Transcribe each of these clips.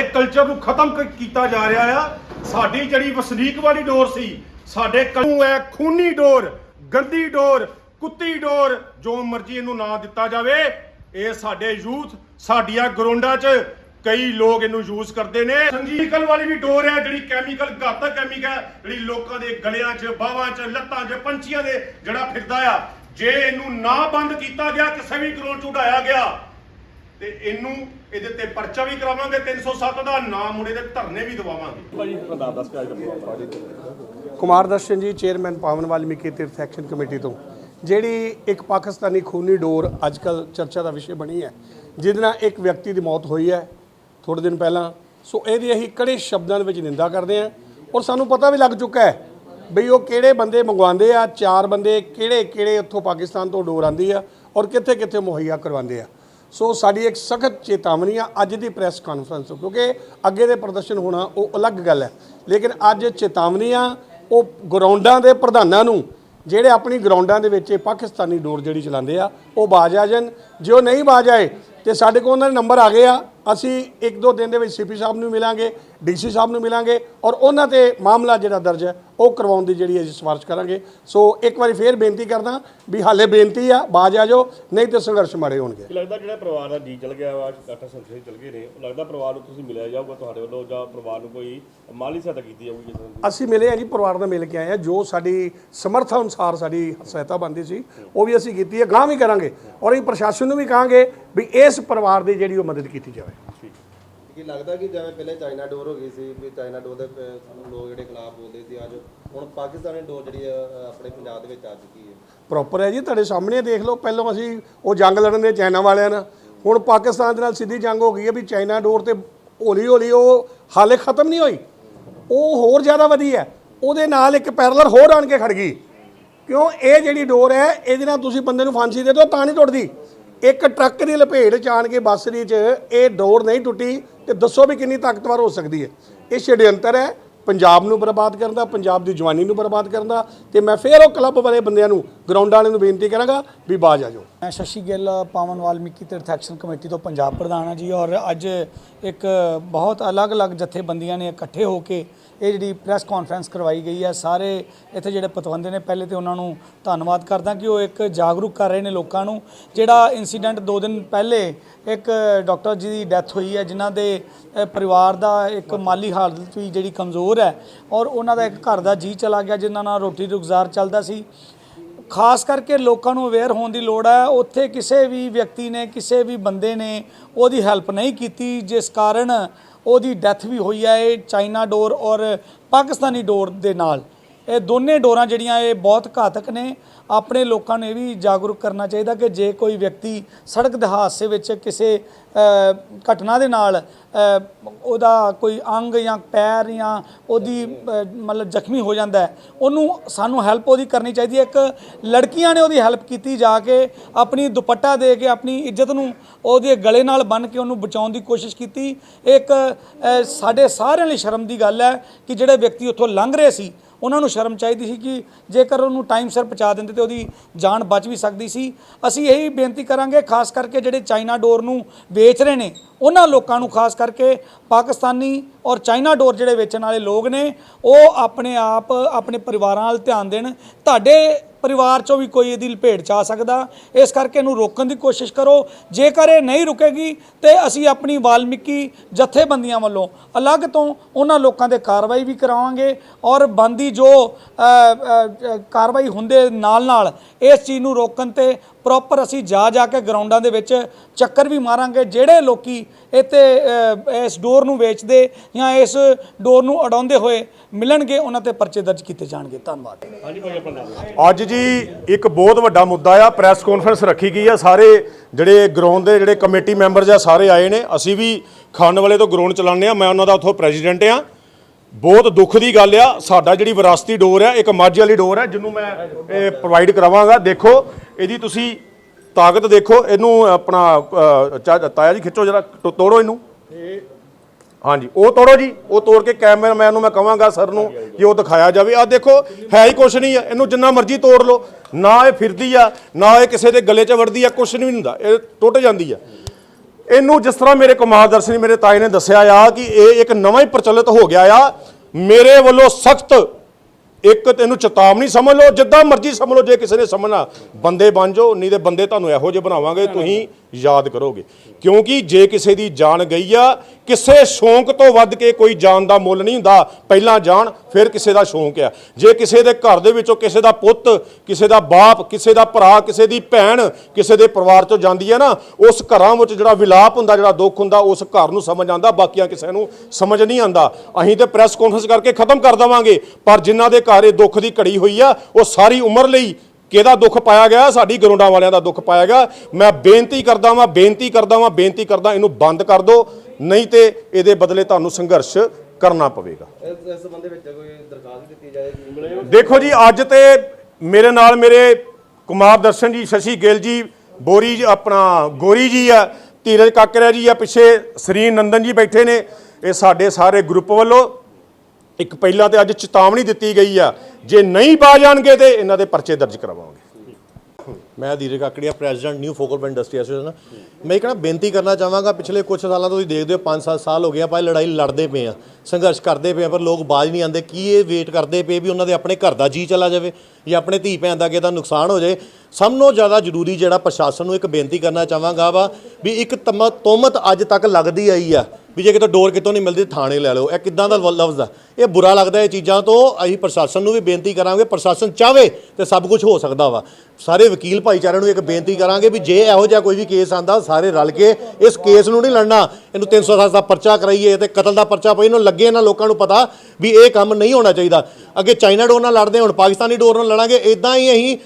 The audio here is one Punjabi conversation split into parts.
ਸਾਡੇ ਕਲਚਰ ਨੂੰ ਖਤਮ ਕੀਤਾ ਜਾ ਰਿਹਾ ਆ। ਸਾਡੀ ਜਿਹੜੀ ਵਸਨੀਕ ਵਾਲੀ ਡੋਰ ਸੀ, ਸਾਡੇ ਕਲੂ ਹੈ ਖੂਨੀ ਡੋਰ, ਗੰਦੀ ਡੋਰ, ਕੁੱਤੀ ਡੋਰ, ਜੋ ਮਰਜ਼ੀ ਇਹਨੂੰ ਨਾਂ ਦਿੱਤਾ ਜਾਵੇ, ਇਹ ਸਾਡੇ ਯੂਥ, ਸਾਡੀਆਂ ਗਰਾਊਂਡਾਂ 'ਚ ਕਈ ਲੋਕ ਇਹਨੂੰ ਯੂਜ਼ ਕਰਦੇ ਨੇ। ਸੰਗੀਕਲ ਵਾਲੀ ਵੀ ਡੋਰ ਹੈ, ਜਿਹੜੀ ਕੈਮੀਕਲ ਘਾਤਕ ਕੈਮੀਕਲ ਹੈ, ਜਿਹੜੀ ਲੋਕਾਂ ਦੇ ਗਲਿਆਂ 'ਚ, ਬਾਹਾਂ 'ਚ, ਲੱਤਾਂ 'ਚ, ਪੰਛੀਆਂ ਦੇ ਜਿਹੜਾ ਫਿਰਦਾ ਆ। ਜੇ ਇਹਨੂੰ ਨਾ ਬੰਦ ਕੀਤਾ ਗਿਆ, ਕਿਸੇ ਵੀ ਗਰਾਊਂਡ 'ਚ ਉਡਾਇਆ ਗਿਆ ਤੇ ਇਹਨੂੰ ਇਹਦੇ ਤੇ ਪਰਚਾ ਵੀ ਕਰਾਵਾਂਗੇ 307 ਦਾ ਨਾਮ ਮੁੰਡੇ ਦੇ ਧਰਨੇ ਵੀ ਦਵਾਵਾਂਗੇ। ਭਾਜੀ ਨਾਮ ਦੱਸ ਕੇ ਆਏ ਕਰੋ ਕੁਮਾਰ ਦਰਸ਼ਨ ਜੀ ਚੇਅਰਮੈਨ ਪਾਵਨ ਵਾਲਮੀਕੀ ਤੀਰਥ ਐਕਸ਼ਨ ਕਮੇਟੀ ਤੋਂ। ਜਿਹੜੀ ਇੱਕ ਪਾਕਿਸਤਾਨੀ ਖੂਨੀ ਡੋਰ ਅੱਜਕੱਲ ਚਰਚਾ ਦਾ ਵਿਸ਼ੇ ਬਣੀ ਹੈ ਜਿਹਦੇ ਨਾਲ ਇੱਕ ਵਿਅਕਤੀ ਦੀ ਮੌਤ ਹੋਈ ਹੈ ਥੋੜੇ ਦਿਨ ਪਹਿਲਾਂ। ਸੋ ਇਹਦੀ ਅਸੀਂ ਕੜੇ ਸ਼ਬਦਾਂ ਦੇ ਵਿੱਚ ਨਿੰਦਾ ਕਰਦੇ ਹਾਂ ਔਰ ਸਾਨੂੰ ਪਤਾ ਵੀ ਲੱਗ ਚੁੱਕਾ ਹੈ ਬਈ ਉਹ ਕਿਹੜੇ ਬੰਦੇ ਮੰਗਵਾਉਂਦੇ ਆ ਚਾਰ ਬੰਦੇ ਕਿਹੜੇ ਕਿਹੜੇ ਉੱਥੋਂ ਪਾਕਿਸਤਾਨ ਤੋਂ ਡੋਰ ਆਂਦੀ ਆ ਔਰ ਕਿੱਥੇ ਕਿੱਥੇ ਮੁਹੱਈਆ ਕਰਵਾਉਂਦੇ ਆ। ਸੋ ਸਾਡੀ ਇੱਕ ਸਖਤ ਚੇਤਾਵਨੀ ਆ ਅੱਜ ਦੀ ਪ੍ਰੈਸ ਕਾਨਫਰੰਸ ਤੋਂ, ਕਿਉਂਕਿ ਅੱਗੇ ਦੇ ਪ੍ਰਦਰਸ਼ਨ ਹੋਣਾ ਉਹ ਅਲੱਗ ਗੱਲ ਹੈ। ਲੇਕਿਨ ਅੱਜ ਚੇਤਾਵਨੀ ਆ, ਉਹ ਗਰਾਊਂਡਾਂ ਦੇ ਪ੍ਰਧਾਨਾਂ ਨੂੰ, ਜਿਹੜੇ ਆਪਣੀ ਗਰਾਊਂਡਾਂ ਦੇ ਵਿੱਚ ਇਹ ਪਾਕਿਸਤਾਨੀ ਡੋਰ ਜਿਹੜੀ ਚਲਾਉਂਦੇ ਆ, ਉਹ ਬਾਜ ਆ ਜਾਣ। ਜੇ ਉਹ ਨਹੀਂ ਬਾਜ ਆਏ, ਤੇ ਸਾਡੇ ਕੋਲ ਉਹਨਾਂ ਦੇ ਨੰਬਰ ਆ ਗਏ ਆ। ਅਸੀਂ ਇੱਕ ਦੋ ਦਿਨ ਦੇ ਵਿੱਚ ਸੀਪੀ ਸਾਹਿਬ ਨੂੰ ਮਿਲਾਂਗੇ ਡੀਸੀ ਸਾਹਿਬ ਨੂੰ ਮਿਲਾਂਗੇ ਔਰ ਉਹਨਾਂ ਤੇ ਮਾਮਲਾ ਜਿਹੜਾ ਦਰਜ ਹੈ ਉਹ ਕਰਵਾਉਣ ਦੀ ਜਿਹੜੀ ਅਸੀਂ ਸਿਫਾਰਿਸ਼ ਕਰਾਂਗੇ। ਸੋ ਇੱਕ ਵਾਰੀ ਫੇਰ ਬੇਨਤੀ ਕਰਦਾ ਵੀ ਹਾਲੇ ਬੇਨਤੀ ਆ ਬਾਜ ਆ ਜਾਓ ਨਹੀਂ ਤੇ ਸੰਘਰਸ਼ ਮਾੜੇ ਹੋਣਗੇ। ਲੱਗਦਾ ਜਿਹੜਾ ਪਰਿਵਾਰ ਦਾ ਜੀ ਚਲ ਗਿਆ ਵਾ ਕਾਟਾ ਸੰਥੇ ਚਲ ਗਏ ਨੇ ਲੱਗਦਾ ਪਰਿਵਾਰ ਨੂੰ ਤੁਸੀਂ ਮਿਲਿਆ ਜਾਊਗਾ ਤੁਹਾਡੇ ਵੱਲੋਂ ਜਾਂ ਪਰਿਵਾਰ ਨੂੰ ਕੋਈ ਮਾਲੀ ਸਹਾਇਤਾ ਕੀਤੀ ਜਾਊਗੀ? ਅਸੀਂ ਮਿਲੇ ਆ ਜੀ ਪਰਿਵਾਰ ਨਾਲ ਮਿਲ ਕੇ ਆਏ ਆ ਜੋ ਸਾਡੀ ਸਮਰਥਾ ਅਨੁਸਾਰ ਸਾਡੀ ਸਹਾਇਤਾ ਬਣਦੀ ਸੀ ਉਹ ਵੀ ਅਸੀਂ ਕੀਤੀ ਹੈ ਗਾਂ ਵੀ ਕਰਾਂਗੇ ਔਰ ਇਹ ਪ੍ਰਸ਼ਾਸਨ ਨੂੰ ਵੀ ਕਹਾਂਗੇ ਵੀ ਇਸ ਪਰਿਵਾਰ ਦੀ ਜਿਹੜੀ ਉਹ ਮਦਦ ਕੀਤੀ ਜਾਵੇ। ਕੀ ਲੱਗਦਾ ਕਿ ਜਿਵੇਂ ਪਹਿਲੇ ਚਾਈਨਾ ਡੋਰ ਹੋ ਗਈ ਸੀ ਵੀ ਚਾਈਨਾ ਡੋਰ ਦੇ ਪ- ਲੋਕ ਜਿਹੜੇ ਖਿਲਾਫ ਬੋਲਦੇ ਸੀ ਅੱਜ ਹੁਣ ਪਾਕਿਸਤਾਨੀ ਡੋਰ ਜਿਹੜੀ ਆ, ਅ, ਆਪਣੇ ਪੰਜਾਬ ਦੇ ਵਿੱਚ ਆ ਚੁੱਕੀ ਹੈ। ਪ੍ਰੋਪਰ ਹੈ ਜੀ ਤੁਹਾਡੇ ਸਾਹਮਣੇ ਦੇਖ ਲਓ ਪਹਿਲਾਂ ਅਸੀਂ ਉਹ ਜੰਗ ਲੜਨ ਦੇ ਚਾਈਨਾ ਵਾਲਿਆਂ ਨਾਲ ਹੁਣ ਪਾਕਿਸਤਾਨ ਦੇ ਨਾਲ ਸਿੱਧੀ ਜੰਗ ਹੋ ਗਈ ਹੈ ਵੀ ਚਾਈਨਾ ਡੋਰ ਤੇ ਹੌਲੀ ਹੌਲੀ ਉਹ ਹਾਲੇ ਖਤਮ ਨਹੀਂ ਹੋਈ। ਉਹ ਹੋਰ ਜ਼ਿਆਦਾ ਵਧੀ ਹੈ ਉਹਦੇ ਨਾਲ ਇੱਕ ਪੈਰਲਰ ਹੋਰ ਆਣ ਕੇ ਖੜ ਗਈ। ਕਿਉਂ? ਇਹ ਜਿਹੜੀ ਡੋਰ ਹੈ ਇਹਦੇ ਨਾਲ ਤੁਸੀਂ ਬੰਦੇ ਨੂੰ ਫਾਂਸੀ ਦੇ ਦਿਓ ਤਾਂ ਨਹੀਂ ਟੁੱਟਦੀ। ਇੱਕ ਟਰੱਕ ਦੀ ਲਪੇਟ ਚ ਆਣ ਕੇ ਬੱਸ ਦੀ ਚ ਇਹ ਡੋਰ ਨਹੀਂ ਟੁੱਟੀ ਤੇ ਦੱਸੋ ਵੀ ਕਿੰਨੀ ਤਾਕਤਵਰ ਹੋ ਸਕਦੀ ਹੈ। ਇਹ ਛੜਯੰਤਰ ਹੈ। ਪੰਜਾਬ ਨੂੰ ਬਰਬਾਦ ਕਰਨ ਦਾ, ਪੰਜਾਬ ਦੀ ਜਵਾਨੀ ਨੂੰ ਬਰਬਾਦ ਕਰਨ ਦਾ ਤੇ ਮੈਂ ਫੇਰ ਉਹ ਕਲੱਬ ਵਾਲੇ ਬੰਦਿਆਂ ਨੂੰ ਗਰਾਊਂਡਾਂ ਵਾਲਿਆਂ ਨੂੰ ਬੇਨਤੀ ਕਰਾਂਗਾ ਵੀ ਬਾਜ ਆ ਜਾਓ। ਮੈਂ ਸ਼ਸ਼ੀ ਗਿੱਲ, ਪਾਵਨ ਵਾਲਮੀਕੀ ਤੀਰਥ ਐਕਸ਼ਨ ਕਮੇਟੀ ਤੋਂ ਪੰਜਾਬ ਪ੍ਰਧਾਨ ਹਾਂ ਜੀ ਔਰ ਅੱਜ ਇੱਕ ਬਹੁਤ ਅਲੱਗ-ਅਲੱਗ ਜਥੇਬੰਦੀਆਂ ਨੇ ਇਕੱਠੇ ਹੋ ਕੇ ਇਹ ਜਿਹੜੀ ਪ੍ਰੈਸ ਕਾਨਫਰੰਸ ਕਰਵਾਈ ਗਈ ਹੈ। ਸਾਰੇ ਇੱਥੇ ਜਿਹੜੇ ਪਤਵੰਦੇ ਨੇ, ਪਹਿਲੇ ਤੇ ਉਹਨਾਂ ਨੂੰ ਧੰਨਵਾਦ ਕਰਦਾ ਕਿ ਉਹ ਇੱਕ ਜਾਗਰੂਕ ਕਰ ਰਹੇ ਨੇ ਲੋਕਾਂ ਨੂੰ। ਜਿਹੜਾ ਇਨਸੀਡੈਂਟ 2 ਦਿਨ ਪਹਿਲੇ ਇੱਕ ਡਾਕਟਰ ਜੀ ਦੀ ਡੈਥ ਹੋਈ ਹੈ, ਜਿਨ੍ਹਾਂ ਦੇ ਪਰਿਵਾਰ ਦਾ ਇੱਕ ਮਾਲੀ ਹਾਲਤ ਵੀ ਜਿਹੜੀ ਕਮਜ਼ੋਰ ਹੈ ਔਰ ਉਹਨਾਂ ਦਾ ਇੱਕ ਘਰ ਦਾ ਜੀ ਚਲਾ ਗਿਆ, ਜਿਨ੍ਹਾਂ ਨਾਲ ਰੋਟੀ ਰੁਜ਼ਗਾਰ ਚੱਲਦਾ ਸੀ। ਖਾਸ ਕਰਕੇ ਲੋਕਾਂ ਨੂੰ ਅਵੇਅਰ ਹੋਣ ਦੀ ਲੋੜ ਹੈ। ਉੱਥੇ ਕਿਸੇ ਵੀ ਵਿਅਕਤੀ ਨੇ, ਕਿਸੇ ਵੀ ਬੰਦੇ ਨੇ ਉਹਦੀ ਹੈਲਪ ਨਹੀਂ ਕੀਤੀ, ਜਿਸ ਕਾਰਨ ਉਹਦੀ ਡੈਥ ਵੀ ਹੋਈ ਹੈ ਇਹ ਚਾਈਨਾ ਡੋਰ ਔਰ ਪਾਕਿਸਤਾਨੀ ਡੋਰ ਦੇ ਨਾਲ। ਇਹ ਦੋਨੇ ਡੋਰਾਂ ਜਿਹੜੀਆਂ ਇਹ ਬਹੁਤ ਘਾਤਕ ਨੇ। ਆਪਣੇ ਲੋਕਾਂ ਨੂੰ ਇਹ ਵੀ ਜਾਗਰੂਕ ਕਰਨਾ ਚਾਹੀਦਾ ਕਿ ਜੇ ਕੋਈ ਵਿਅਕਤੀ ਸੜਕ ਦੇ ਹਾਦਸੇ ਵਿੱਚ ਕਿਸੇ ਘਟਨਾ ਦੇ ਨਾਲ ਉਹਦਾ ਕੋਈ ਅੰਗ ਜਾਂ ਪੈਰ ਜਾਂ ਉਹਦੀ ਮਤਲਬ ਜ਼ਖਮੀ ਹੋ ਜਾਂਦਾ ਉਹਨੂੰ ਸਾਨੂੰ ਹੈਲਪ ਉਹਦੀ ਕਰਨੀ ਚਾਹੀਦੀ ਹੈ। ਇੱਕ ਲੜਕੀਆਂ ਨੇ ਉਹਦੀ ਹੈਲਪ ਕੀਤੀ ਜਾ ਕੇ ਆਪਣੀ ਦੁਪੱਟਾ ਦੇ ਕੇ ਆਪਣੀ ਇੱਜ਼ਤ ਨੂੰ ਉਹਦੇ ਗਲੇ ਨਾਲ ਬੰਨ੍ਹ ਕੇ ਉਹਨੂੰ ਬਚਾਉਣ ਦੀ ਕੋਸ਼ਿਸ਼ ਕੀਤੀ। ਇੱਕ ਸਾਡੇ ਸਾਰਿਆਂ ਲਈ ਸ਼ਰਮ ਦੀ ਗੱਲ ਹੈ ਕਿ ਜਿਹੜੇ ਵਿਅਕਤੀ ਉੱਥੋਂ ਲੰਘ ਰਹੇ ਸੀ ਉਹਨਾਂ ਨੂੰ ਸ਼ਰਮ ਚਾਹੀਦੀ ਸੀ ਕਿ ਜੇਕਰ ਉਹਨੂੰ ਟਾਈਮ ਸਿਰ ਪਹੁੰਚਾ ਦਿੰਦੇ ਤੇ ਉਹਦੀ ਜਾਨ ਬਚ ਵੀ ਸਕਦੀ ਸੀ। ਅਸੀਂ ਇਹੀ ਬੇਨਤੀ ਕਰਾਂਗੇ, ਖਾਸ ਕਰਕੇ ਜਿਹੜੇ ਚਾਈਨਾ ਡੋਰ ਨੂੰ ਵੇਚ ਰਹੇ ਨੇ, ਉਹਨਾਂ ਲੋਕਾਂ ਨੂੰ ਖਾਸ ਕਰਕੇ ਪਾਕਿਸਤਾਨੀ ਔਰ ਚਾਈਨਾ ਡੋਰ ਜਿਹੜੇ ਵੇਚਣ ਵਾਲੇ ਲੋਕ ਨੇ, ਉਹ ਆਪਣੇ ਆਪ, ਆਪਣੇ ਪਰਿਵਾਰਾਂ ਵੱਲ ਧਿਆਨ ਦੇਣ। ਤੁਹਾਡੇ ਪਰਿਵਾਰ ਚੋਂ ਵੀ ਕੋਈ ਇਹਦੀ ਲਪੇਟ ਚ ਆ ਸਕਦਾ। ਇਸ ਕਰਕੇ ਇਹਨੂੰ ਰੋਕਣ ਦੀ ਕੋਸ਼ਿਸ਼ ਕਰੋ। ਜੇਕਰ ਇਹ ਨਹੀਂ ਰੁਕੇਗੀ, ਤੇ ਅਸੀਂ ਆਪਣੀ ਵਾਲਮੀਕੀ ਜਥੇਬੰਦੀਆਂ ਵੱਲੋਂ ਅਲੱਗ ਤੋਂ ਉਹਨਾਂ ਲੋਕਾਂ 'ਤੇ ਕਾਰਵਾਈ ਵੀ ਕਰਾਵਾਂਗੇ ਔਰ ਬੰਦੀ ਜੋ ਕਾਰਵਾਈ ਹੁੰਦੇ ਨਾਲ ਨਾਲ ਇਸ ਚੀਜ਼ ਨੂੰ ਰੋਕਣ ਤੇ ਪ੍ਰੋਪਰ ਅਸੀਂ ਜਾ ਜਾ ਕੇ ਗਰਾਊਂਡਾਂ ਦੇ ਵਿੱਚ ਚੱਕਰ ਵੀ ਮਾਰਾਂਗੇ ਜਿਹੜੇ ਲੋਕੀ ਇੱਥੇ ਇਸ ਡੋਰ ਨੂੰ ਵੇਚਦੇ ਜਾਂ ਇਸ ਡੋਰ ਨੂੰ ਅਡਾਉਂਦੇ ਹੋਏ ਮਿਲਣਗੇ ਉਹਨਾਂ ਤੇ ਪਰਚੇ ਦਰਜ ਕੀਤੇ ਜਾਣਗੇ। ਧੰਨਵਾਦ। ਅੱਜ ਜੀ ਇੱਕ ਬਹੁਤ ਵੱਡਾ ਮੁੱਦਾ ਆ ਪ੍ਰੈਸ ਕਾਨਫਰੰਸ ਰੱਖੀ ਗਈ ਆ। ਸਾਰੇ ਜਿਹੜੇ ਗਰਾਊਂਡ ਦੇ ਜਿਹੜੇ ਕਮੇਟੀ ਮੈਂਬਰਸ ਆ ਸਾਰੇ ਆਏ ਨੇ। ਅਸੀਂ ਵੀ ਖਾਨ ਵਾਲੇ ਤੋਂ ਗਰਾਊਂਡ ਚਲਾਉਂਦੇ ਆ। ਮੈਂ ਉਹਨਾਂ ਦਾ ਉੱਥੋਂ ਪ੍ਰੈਜ਼ੀਡੈਂਟ ਆ। ਬਹੁਤ ਦੁੱਖ ਦੀ ਗੱਲ ਆ ਸਾਡਾ ਜਿਹੜੀ ਵਿਰਾਸਤੀ ਡੋਰ ਆ ਇੱਕ ਮਾਝੇ ਵਾਲੀ ਡੋਰ ਆ ਜਿਹਨੂੰ ਮੈਂ ਇਹ ਪ੍ਰੋਵਾਈਡ ਕਰਾਵਾਂਗਾ। ਦੇਖੋ ਇਹਦੀ ਤੁਸੀਂ ਤਾਕਤ ਦੇਖੋ, ਇਹਨੂੰ ਆਪਣਾ ਚਾ- ਤਾਇਆ ਜੀ ਖਿੱਚੋ ਜਰਾ ਤੋੜੋ ਇਹਨੂੰ। ਹਾਂਜੀ, ਉਹ ਤੋੜੋ ਜੀ, ਉਹ ਤੋੜ ਕੇ ਕੈਮਰਾਮੈਨ ਨੂੰ ਮੈਂ ਕਹਾਂਗਾ, ਸਰ ਨੂੰ, ਕਿ ਉਹ ਦਿਖਾਇਆ ਜਾਵੇ। ਆ ਦੇਖੋ, ਹੈ ਹੀ ਕੁਛ ਨਹੀਂ ਆ, ਇਹਨੂੰ ਜਿੰਨਾ ਮਰਜ਼ੀ ਤੋੜ ਲਓ। ਨਾ ਇਹ ਫਿਰਦੀ ਆ, ਨਾ ਇਹ ਕਿਸੇ ਦੇ ਗਲੇ 'ਚ ਵੜਦੀ ਆ, ਕੁਛ ਨਹੀਂ ਹੁੰਦਾ, ਇਹ ਟੁੱਟ ਜਾਂਦੀ ਆ। ਇਹਨੂੰ ਜਿਸ ਤਰ੍ਹਾਂ ਮੇਰੇ ਕੁਮਾਰ ਦਰਸ਼ਨੀ, ਮੇਰੇ ਤਾਏ ਨੇ ਦੱਸਿਆ ਆ, ਕਿ ਇਹ ਇੱਕ ਨਵਾਂ ਹੀ ਪ੍ਰਚਲਿਤ ਹੋ ਗਿਆ ਆ, ਮੇਰੇ ਵੱਲੋਂ ਸਖਤ ਇੱਕ ਤੈਨੂੰ ਚੇਤਾਵਨੀ ਸਮਝ ਲਓ, ਜਿੱਦਾਂ ਮਰਜ਼ੀ ਸਮਝ ਲਓ, ਜੇ ਕਿਸੇ ਨੇ ਸਮਝਣਾ, ਬੰਦੇ ਬਣ ਜਾਓ, ਨਹੀਂ ਤੇ ਬੰਦੇ ਤੁਹਾਨੂੰ ਇਹੋ ਜਿਹੇ ਬਣਾਵਾਂਗੇ, ਤੁਸੀਂ ਯਾਦ ਕਰੋਗੇ। ਕਿਉਂਕਿ ਜੇ ਕਿਸੇ ਦੀ ਜਾਨ ਗਈ ਆ, ਕਿਸੇ ਸ਼ੌਂਕ ਤੋਂ ਵੱਧ ਕੇ ਕੋਈ ਜਾਨ ਦਾ ਮੁੱਲ ਨਹੀਂ ਹੁੰਦਾ। ਪਹਿਲਾਂ ਜਾਨ, ਫਿਰ ਕਿਸੇ ਦਾ ਸ਼ੌਂਕ ਆ। ਜੇ ਕਿਸੇ ਦੇ ਘਰ ਦੇ ਵਿੱਚੋਂ ਕਿਸੇ ਦਾ ਪੁੱਤ, ਕਿਸੇ ਦਾ ਬਾਪ, ਕਿਸੇ ਦਾ ਭਰਾ, ਕਿਸੇ ਦੀ ਭੈਣ, ਕਿਸੇ ਦੇ ਪਰਿਵਾਰ ਚੋਂ ਜਾਂਦੀ ਹੈ ਨਾ, ਉਸ ਘਰਾਂ ਵਿੱਚ ਜਿਹੜਾ ਵਿਲਾਪ ਹੁੰਦਾ, ਜਿਹੜਾ ਦੁੱਖ ਹੁੰਦਾ, ਉਸ ਘਰ ਨੂੰ ਸਮਝ ਆਉਂਦਾ, ਬਾਕੀਆਂ ਕਿਸੇ ਨੂੰ ਸਮਝ ਨਹੀਂ ਆਉਂਦਾ। ਅਸੀਂ ਤੇ ਪ੍ਰੈਸ ਕਾਨਫਰੰਸ ਕਰਕੇ ਖਤਮ ਕਰ ਦੇਵਾਂਗੇ। ਪਰ ਜਿਨ੍ਹਾਂ ਦੇ ਘਰ ਇਹ ਦੁੱਖ ਦੀ ਘੜੀ ਹੋਈ ਆ, ਉਹ ਸਾਰੀ ਉਮਰ ਲਈ ਕਿਹਦਾ ਦੁੱਖ ਪਾਇਆ ਗਿਆ? ਸਾਡੀ ਗਰੁੰਡਾਂ ਵਾਲਿਆਂ ਦਾ ਦੁੱਖ ਪਾਇਆ ਗਿਆ। ਮੈਂ ਬੇਨਤੀ ਕਰਦਾ ਵਾਂ ਬੇਨਤੀ ਕਰਦਾ ਵਾਂ ਬੇਨਤੀ ਕਰਦਾ ਇਹਨੂੰ ਬੰਦ ਕਰ ਦਿਓ। ਨਹੀਂ ਤੇ ਇਹਦੇ ਬਦਲੇ ਤੁਹਾਨੂੰ ਸੰਘਰਸ਼ ਕਰਨਾ ਪਵੇਗਾ। ਇਸ ਇਸ ਸੰਬੰਧ ਵਿੱਚ ਕੋਈ ਦਰਖਾਸਤ ਦਿੱਤੀ ਜਾਏਗੀ ਦੇਖੋ ਜੀ ਅੱਜ ਤੇ ਮੇਰੇ ਨਾਲ ਮੇਰੇ ਕੁਮਾਰ ਦਰਸ਼ਨ ਜੀ ਸ਼ਸ਼ੀ ਗਿੱਲ ਜੀ ਬੋਰੀ ਜੀ ਆਪਣਾ ਗੋਰੀ ਜੀ ਆ ਧੀਰਜ ਕਾਕਰਿਆ ਜੀ ਆ ਪਿੱਛੇ ਸ੍ਰੀ ਨੰਦਨ ਜੀ ਬੈਠੇ ਨੇ। ਇਹ ਸਾਡੇ ਸਾਰੇ ਗਰੁੱਪ ਵੱਲੋਂ ਇੱਕ ਪਹਿਲਾਂ ਤੇ ਅੱਜ ਚੇਤਾਵਨੀ ਦਿੱਤੀ ਗਈ ਆ, ਜੇ ਨਹੀਂ ਪਾ ਜਾਣਗੇ ਤੇ ਇਹਨਾਂ ਦੇ ਪਰਚੇ ਦਰਜ ਕਰਵਾਵਾਂਗੇ ਮੈਂ Dheeraj Kakaria, president new focal industry association ਮੈਂ ਇੱਕ ਨਾ ਬੇਨਤੀ ਕਰਨਾ ਚਾਹਾਂਗਾ, ਪਿਛਲੇ ਕੁਝ ਸਾਲਾਂ ਤੋਂ ਤੁਸੀਂ ਦੇਖਦੇ ਹੋ 5-7 ਸਾਲ ਹੋ ਗਏ ਆਪਾਂ ਇਹ ਲੜਾਈ ਲੜਦੇ ਪਏ ਆ, ਸੰਘਰਸ਼ ਕਰਦੇ ਪਏ ਆ, ਪਰ ਲੋਕ ਬਾਜ ਨਹੀਂ ਆਉਂਦੇ, ਕੀ ਇਹ ਵੇਟ ਕਰਦੇ ਪਏ ਵੀ ਉਹਨਾਂ ਦੇ ਆਪਣੇ ਘਰ ਦਾ ਜੀ ਚਲਾ ਜਾਵੇ ਜਾਂ ਆਪਣੇ ਧੀ ਭੈਣ ਦਾ ਕਿਹਦਾ ਨੁਕਸਾਨ ਹੋ ਜਾਏ। ਸਭ ਤੋਂ ਜ਼ਿਆਦਾ ਜ਼ਰੂਰੀ ਜਿਹੜਾ ਪ੍ਰਸ਼ਾਸਨ ਨੂੰ ਇੱਕ ਬੇਨਤੀ ਕਰਨਾ ਚਾਹਾਂਗਾ ਵਾ ਵੀ ਇੱਕ ਤਮ, ਤੋਮਤ ਅੱਜ ਤੱਕ ਲੱਗਦੀ ਆਈ ਆ ਵੀ ਜੇ ਕਿਤੇ ਡੋਰ ਕਿਤੋਂ ਨਹੀਂ ਮਿਲਦੀ ਥਾਣੇ ਲੈ ਲਓ। ਇਹ ਕਿੱਦਾਂ ਦਾ ਲ- ਲਫ਼ਜ਼ ਆ? ਇਹ ਬੁਰਾ ਲੱਗਦਾ ਇਹ ਚੀਜ਼ਾਂ ਤੋਂ। ਅਸੀਂ ਪ੍ਰਸ਼ਾਸਨ ਨੂੰ ਵੀ ਬੇਨਤੀ ਕਰਾਂਗੇ, ਪ੍ਰਸ਼ਾਸਨ ਚਾਵੇ ਤੇ ਸਭ ਕੁਝ ਹੋ ਸਕਦਾ ਵਾ। ਸਾਰੇ ਵਕੀਲ ਭਾਈਚਾਰੇ ਨੂੰ ਇੱਕ ਬੇਨਤੀ ਕਰਾਂਗੇ ਵੀ ਜੇ ਇਹੋ ਜਿਹਾ ਕੋਈ ਵੀ ਕੇਸ ਆਂਦਾ, ਸਾਰੇ ਰਲ ਕੇ ਇਸ ਕੇਸ ਨੂੰ ਨਹੀਂ ਲੜਨਾ। ਇਹਨੂੰ 307 ਦਾ ਪਰਚਾ ਕਰਾਈਏ ਤੇ ਕਤਲ ਦਾ ਪਰਚਾ ਪਈ, ਇਹਨੂੰ ਲੱਗੇ ਇਹਨਾਂ ਲੋਕਾਂ ਨੂੰ ਪਤਾ ਵੀ ਇਹ ਕੰਮ ਨਹੀਂ ਹੋਣਾ ਚਾਹੀਦਾ। ਅੱਗੇ ਚਾਈਨਾ ਡੋਰ ਨਾਲ ਲੜਦੇ, ਹੁਣ ਪਾਕਿਸਤਾਨੀ ਡੋਰ ਨਾਲ ਲੜਾਂਗੇ ਇਦਾਂ ਹੀ ਅਸੀਂ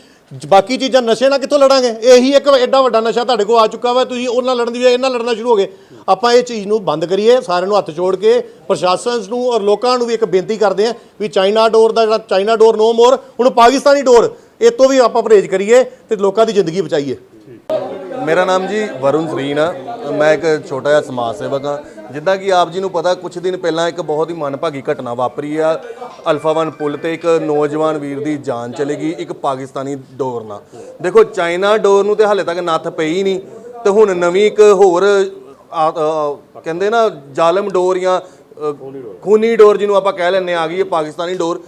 ਬਾਕੀ ਚੀਜ਼ਾਂ ਨਸ਼ੇ ਨਾਲ ਕਿੱਥੋਂ ਲੜਾਂਗੇ? ਇਹੀ ਇੱਕ ਐਡਾ ਵੱਡਾ ਨਸ਼ਾ ਤੁਹਾਡੇ ਕੋਲ ਆ ਚੁੱਕਾ ਵਾ, ਤੁਸੀਂ ਉਹਨਾਂ ਨਾਲ ਲੜਨ ਦੀ ਬਜਾਏ ਇਹਨਾਂ ਲੜਨਾ ਸ਼ੁਰੂ ਹੋ ਗਏ। ਆਪਾਂ ਇਹ ਚੀਜ਼ ਨੂੰ ਬੰਦ ਕਰੀਏ, ਸਾਰਿਆਂ ਨੂੰ ਹੱਥ ਜੋੜ ਕੇ, ਪ੍ਰਸ਼ਾਸਨ ਨੂੰ ਔਰ ਲੋਕਾਂ ਨੂੰ ਵੀ ਇੱਕ ਬੇਨਤੀ ਕਰਦੇ ਆ ਵੀ ਚਾਈਨਾ ਡੋਰ ਦਾ ਜਿਹੜਾ ਚਾਈਨਾ ਡੋਰ ਨੋ ਮੋਰ ਹੁਣ ਪਾਕਿਸਤਾਨੀ ਡੋਰ ਇਹ ਤੋਂ ਵੀ ਆਪਾਂ ਪਰਹੇਜ਼ ਕਰੀਏ ਤੇ ਲੋਕਾਂ ਦੀ ਜ਼ਿੰਦਗੀ ਬਚਾਈਏ। ਮੇਰਾ ਨਾਮ ਜੀ ਵਰੁਣ ਸਰੀਨ ਆ। ਮੈਂ ਇੱਕ ਛੋਟਾ ਜਿਹਾ ਸਮਾਜ ਸੇਵਕ ਆ ਜਿੱਦਾਂ ਕਿ ਆਪ ਜੀ ਨੂੰ ਪਤਾ ਕੁਝ ਦਿਨ ਪਹਿਲਾਂ ਇੱਕ ਬਹੁਤ ਹੀ ਮੰਦਭਾਗੀ ਘਟਨਾ ਵਾਪਰੀ ਆ। ਅਲਫਾ ਵਨ ਪੁਲ ਤੇ ਇੱਕ ਨੌਜਵਾਨ ਵੀਰ ਦੀ ਜਾਨ ਚਲੀ ਗਈ, ਇੱਕ ਪਾਕਿਸਤਾਨੀ ਡੋਰ ਨਾਲ। ਦੇਖੋ, ਚਾਈਨਾ ਡੋਰ ਨੂੰ ਤੇ ਹਾਲੇ ਤੱਕ ਨੱਥ ਪਈ ਨਹੀਂ ਤੇ ਹੁਣ ਨਵੀਂ ਇੱਕ ਹੋਰ ਕਹਿੰਦੇ ਨਾ, ਜ਼ਾਲਮ ਡੋਰ ਜਾਂ ਖੂਨੀ ਡੋਰ ਜਿਹਨੂੰ ਆਪਾਂ ਕਹਿ ਲੈਂਦੇ ਆ ਗਈ ਹੈ ਪਾਕਿਸਤਾਨੀ ਡੋਰ।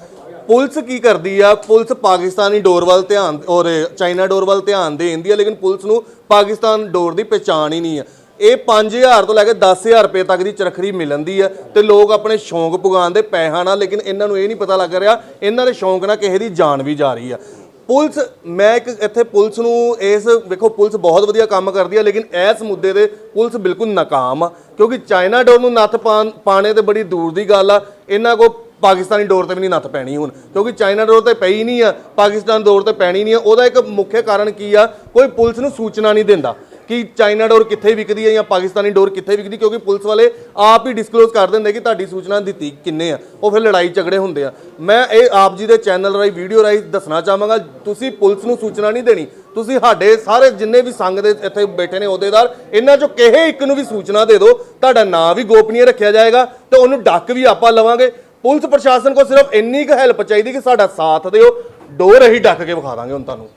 ਪੁਲਿਸ ਕੀ ਕਰਦੀ ਆ? ਪੁਲਿਸ ਪਾਕਿਸਤਾਨੀ ਡੋਰ ਵੱਲ ਧਿਆਨ, ਔਰ ਚਾਈਨਾ ਡੋਰ ਵੱਲ ਧਿਆਨ ਦੇ ਦਿੰਦੀ ਆ, ਲੇਕਿਨ ਪੁਲਿਸ ਨੂੰ ਪਾਕਿਸਤਾਨ ਡੋਰ ਦੀ ਪਛਾਣ ਹੀ ਨਹੀਂ ਆ। ਇਹ 5000 ਤੋਂ ਲੈ ਕੇ 10000 ਰੁਪਏ ਤੱਕ ਦੀ ਚਰਖੜੀ ਮਿਲਣਦੀ ਆ ਤੇ ਲੋਕ ਆਪਣੇ ਸ਼ੌਂਕ ਪੁਗਾਉਣ ਦੇ ਪੈਸਾ ਨਾਲ, ਲੇਕਿਨ ਇਹਨਾਂ ਨੂੰ ਇਹ ਨਹੀਂ ਪਤਾ ਲੱਗ ਰਿਹਾ, ਇਹਨਾਂ ਦੇ ਸ਼ੌਂਕ ਨਾਲ ਕਿਸੇ ਦੀ ਜਾਨ ਵੀ ਜਾ ਰਹੀ ਆ। ਪੁਲਿਸ, ਮੈਂ ਇੱਕ ਇੱਥੇ ਪੁਲਿਸ ਨੂੰ ਇਸ, ਵੇਖੋ ਪੁਲਿਸ ਬਹੁਤ ਵਧੀਆ ਕੰਮ ਕਰਦੀ ਹੈ ਲੇਕਿਨ ਇਸ ਮੁੱਦੇ ਤੇ ਪੁਲਿਸ ਬਿਲਕੁਲ ਨਾਕਾਮ ਆ, ਕਿਉਂਕਿ ਚਾਈਨਾ ਡੋਰ ਨੂੰ ਨੱਥ ਪਾਣ- ਪਾਣੇ ਤੇ ਬੜੀ ਦੂਰ ਦੀ ਗੱਲ ਆ, ਇਹਨਾਂ ਕੋ ਪਾਕਿਸਤਾਨੀ ਡੋਰ ਤੇ ਵੀ ਨਹੀਂ ਨੱਥ ਪੈਣੀ ਹੁਣ, ਕਿਉਂਕਿ ਚਾਈਨਾ ਡੋਰ ਤੇ ਪਈ ਨਹੀਂ ਆ, ਪਾਕਿਸਤਾਨ ਡੋਰ ਤੇ ਪੈਣੀ ਨਹੀਂ ਆ, ਉਹਦਾ ਇੱਕ ਮੁੱਖ ਕਾਰਨ ਕੀ ਆ, ਕੋਈ ਪੁਲਿਸ ਨੂੰ ਸੂਚਨਾ ਨਹੀਂ ਦਿੰਦਾ। ਕਿ ਚਾਈਨਾ ਡੋਰ ਕਿੱਥੇ ਵਿਕਦੀ ਹੈ ਜਾਂ ਪਾਕਿਸਤਾਨੀ ਡੋਰ ਕਿੱਥੇ ਵਿਕਦੀ, ਕਿਉਂਕਿ ਪੁਲਿਸ ਵਾਲੇ ਆਪ ਹੀ ਡਿਸਕਲੋਜ਼ ਕਰ ਦਿੰਦੇ ਕਿ ਤੁਹਾਡੀ ਸੂਚਨਾ ਦਿੱਤੀ ਕਿੰਨੇ ਆ। ਉਹ ਫਿਰ ਲੜਾਈ ਝਗੜੇ ਹੁੰਦੇ ਆ। ਮੈਂ ਇਹ ਆਪ ਜੀ ਦੇ ਚੈਨਲ ਰਾਹੀਂ, ਵੀਡੀਓ ਰਾਹੀਂ ਦੱਸਣਾ ਚਾਹਾਂਗਾ, ਤੁਸੀਂ ਪੁਲਿਸ ਨੂੰ ਸੂਚਨਾ ਨਹੀਂ ਦੇਣੀ। ਤੁਸੀਂ ਸਾਡੇ ਸਾਰੇ ਜਿੰਨੇ ਵੀ ਸੰਘ ਦੇ ਇੱਥੇ ਬੈਠੇ ਨੇ ਅਹੁਦੇਦਾਰ, ਇਹਨਾਂ ਚੋਂ ਕਿਸੇ ਇੱਕ ਨੂੰ ਵੀ ਸੂਚਨਾ ਦੇ ਦਿਓ, ਤੁਹਾਡਾ ਨਾਂ ਵੀ ਗੋਪਨੀय ਰੱਖਿਆ ਜਾਏਗਾ ਤੇ ਉਹਨੂੰ ਡੱਕ ਵੀ ਆਪਾਂ ਲਵਾਂਗੇ। ਪੁਲਿਸ ਪ੍ਰਸ਼ਾਸਨ ਕੋਲ ਸਿਰਫ ਇੰਨੀ ਕੁ ਹੈਲਪ ਚਾਹੀਦੀ ਕਿ ਸਾਡਾ ਸਾਥ ਦਿਓ। ਡੋਰ ਅਸੀਂ ਡੱਕ ਕੇ ਵਿਖਾ ਦਾਂਗੇ ਹੁਣ ਤੁਹਾਨੂੰ।